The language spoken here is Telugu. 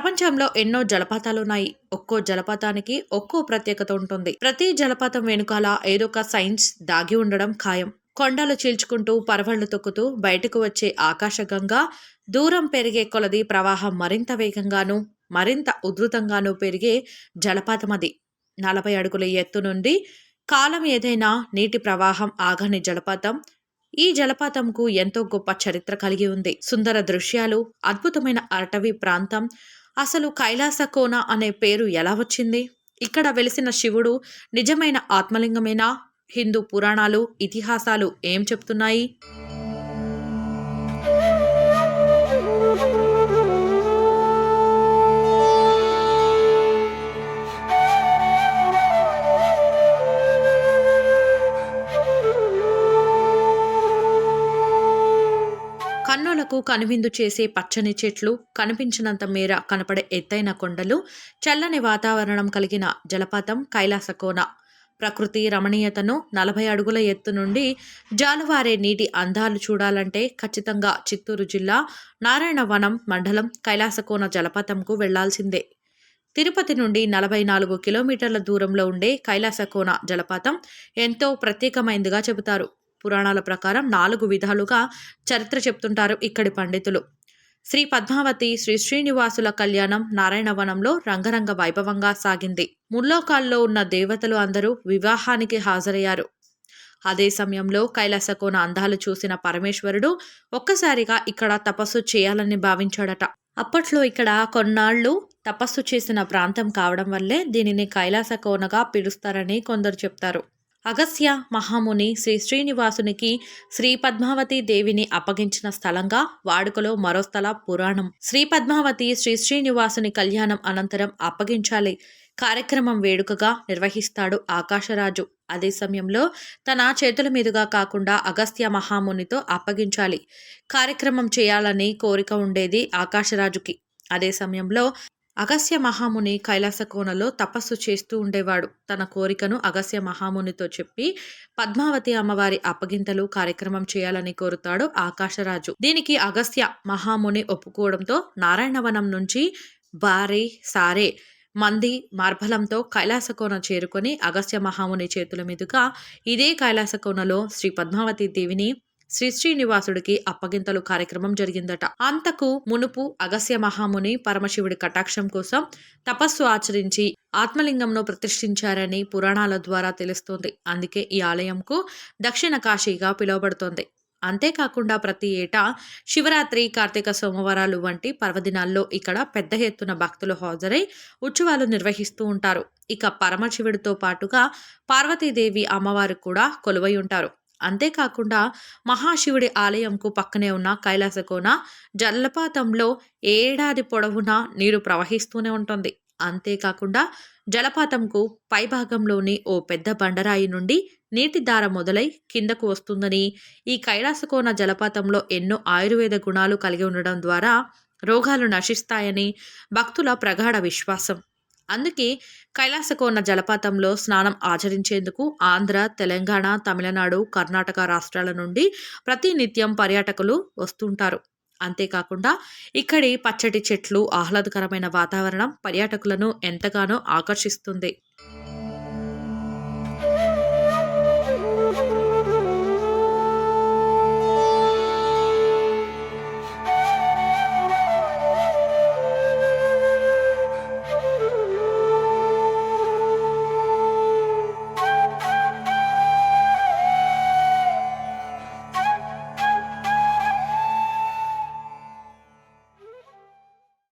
ప్రపంచంలో ఎన్నో జలపాతాలు ఉన్నాయి ఒక్కో జలపాతానికి ఒక్కో ప్రత్యేకత ఉంటుంది. ప్రతి జలపాతం వెనుకాల ఏదో ఒక సైన్స్ దాగి ఉండడం ఖాయం. కొండలు చీల్చుకుంటూ పరవళ్ళు తొక్కుతూ బయటకు వచ్చే ఆకాశగంగా దూరం పెరిగే కొలది ప్రవాహం మరింత వేగంగాను మరింత ఉధృతంగానూ పెరిగే జలపాతం అది. నలభై అడుగుల ఎత్తు నుండి కాలం ఏదైనా నీటి ప్రవాహం ఆగని జలపాతం ఈ జలపాతంకు ఎంతో గొప్ప చరిత్ర కలిగి ఉంది. సుందర దృశ్యాలు అద్భుతమైన అటవీ ప్రాంతం అసలు కైలాస కోన అనే పేరు ఎలా వచ్చింది? ఇక్కడ వెలిసిన శివుడు నిజమైన ఆత్మలింగమేనా? హిందూ పురాణాలు ఇతిహాసాలు ఏం చెప్తున్నాయి? కళ్ళకు కనువిందు చేసే పచ్చని చెట్లు కనిపించినంత మేర కనపడే ఎత్తైన కొండలు చల్లని వాతావరణం కలిగిన జలపాతం కైలాసకోన. ప్రకృతి రమణీయతను నలభై అడుగుల ఎత్తు నుండి జాలువారే నీటి అందాలు చూడాలంటే ఖచ్చితంగా చిత్తూరు జిల్లా నారాయణవనం మండలం కైలాసకోన జలపాతంకు వెళ్ళాల్సిందే. తిరుపతి నుండి నలభై నాలుగు కిలోమీటర్ల దూరంలో ఉండే కైలాసకోన జలపాతం ఎంతో ప్రత్యేకమైందిగా చెబుతారు. పురాణాల ప్రకారం నాలుగు విధాలుగా చరిత్ర చెప్తుంటారు ఇక్కడి పండితులు. శ్రీ పద్మావతి శ్రీ శ్రీనివాసుల కళ్యాణం నారాయణవనంలో రంగరంగ వైభవంగా సాగింది. ముల్లోకాల్లో ఉన్న దేవతలు అందరూ వివాహానికి హాజరయ్యారు. అదే సమయంలో కైలాసకోన అందాలు చూసిన పరమేశ్వరుడు ఒక్కసారిగా ఇక్కడ తపస్సు చేయాలని భావించాడట. అప్పట్లో ఇక్కడ కొన్నాళ్ళు తపస్సు చేసిన ప్రాంతం కావడం వల్లే దీనిని కైలాసకోనగా పిలుస్తారని కొందరు చెప్తారు. అగస్య మహాముని శ్రీ శ్రీనివాసునికి శ్రీ పద్మావతి దేవిని అప్పగించిన స్థలంగా వాడుకలో మరో స్థల పురాణం. శ్రీ పద్మావతి శ్రీ శ్రీనివాసుని కళ్యాణం అనంతరం అప్పగించాలి. కార్యక్రమం వేడుకగా నిర్వహిస్తాడు ఆకాశరాజు. అదే సమయంలో తన చేతుల మీదుగా కాకుండా అగస్త్య మహామునితో అప్పగించాలి. కార్యక్రమం చేయాలని కోరిక ఉండేది ఆకాశరాజుకి. అదే సమయంలో అగస్య మహాముని కైలాస కోనలో తపస్సు చేస్తూ ఉండేవాడు. తన కోరికను అగస్య మహామునితో చెప్పి పద్మావతి అమ్మవారి అప్పగింతలు కార్యక్రమం చేయాలని కోరుతాడు ఆకాశరాజు. దీనికి అగస్త్య మహాముని ఒప్పుకోవడంతో నారాయణవనం నుంచి బారే సారే మంది మార్బలంతో కైలాసకోన చేరుకొని అగస్య మహాముని చేతుల మీదుగా ఇదే కైలాసకోనలో శ్రీ పద్మావతి దేవిని శ్రీ శ్రీనివాసుడికి అప్పగింతలు కార్యక్రమం జరిగిందట. అంతకు మునుపు అగస్య మహాముని పరమశివుడి కటాక్షం కోసం తపస్సు ఆచరించి ఆత్మలింగంను ప్రతిష్ఠించారని పురాణాల ద్వారా తెలుస్తోంది. అందుకే ఈ ఆలయంకు దక్షిణ కాశీగా పిలువబడుతోంది. అంతేకాకుండా ప్రతి ఏటా శివరాత్రి కార్తీక సోమవారాలు వంటి పర్వదినాల్లో ఇక్కడ పెద్ద ఎత్తున భక్తులు హాజరై ఉత్సవాలు నిర్వహిస్తూ ఉంటారు. ఇక పరమశివుడితో పాటుగా పార్వతీదేవి అమ్మవారు కూడా కొలువై ఉంటారు. అంతేకాకుండా మహాశివుడి ఆలయంకు పక్కనే ఉన్న కైలాసకోన జలపాతంలో ఏడాది పొడవునా నీరు ప్రవహిస్తూనే ఉంటుంది. అంతేకాకుండా జలపాతంకు పైభాగంలోని ఓ పెద్ద బండరాయి నుండి నీటి దార మొదలై కిందకు వస్తుందని ఈ కైలాసకోన జలపాతంలో ఎన్నో ఆయుర్వేద గుణాలు కలిగి ఉండడం ద్వారా రోగాలు నశిస్తాయని భక్తుల ప్రగాఢ విశ్వాసం. అందుకే కైలాసకోన జలపాతంలో స్నానం ఆచరించేందుకు ఆంధ్ర తెలంగాణ తమిళనాడు కర్ణాటక రాష్ట్రాల నుండి ప్రతినిత్యం పర్యాటకులు వస్తుంటారు. అంతేకాకుండా ఇక్కడి పచ్చటి చెట్లు ఆహ్లాదకరమైన వాతావరణం పర్యాటకులను ఎంతగానో ఆకర్షిస్తుంది.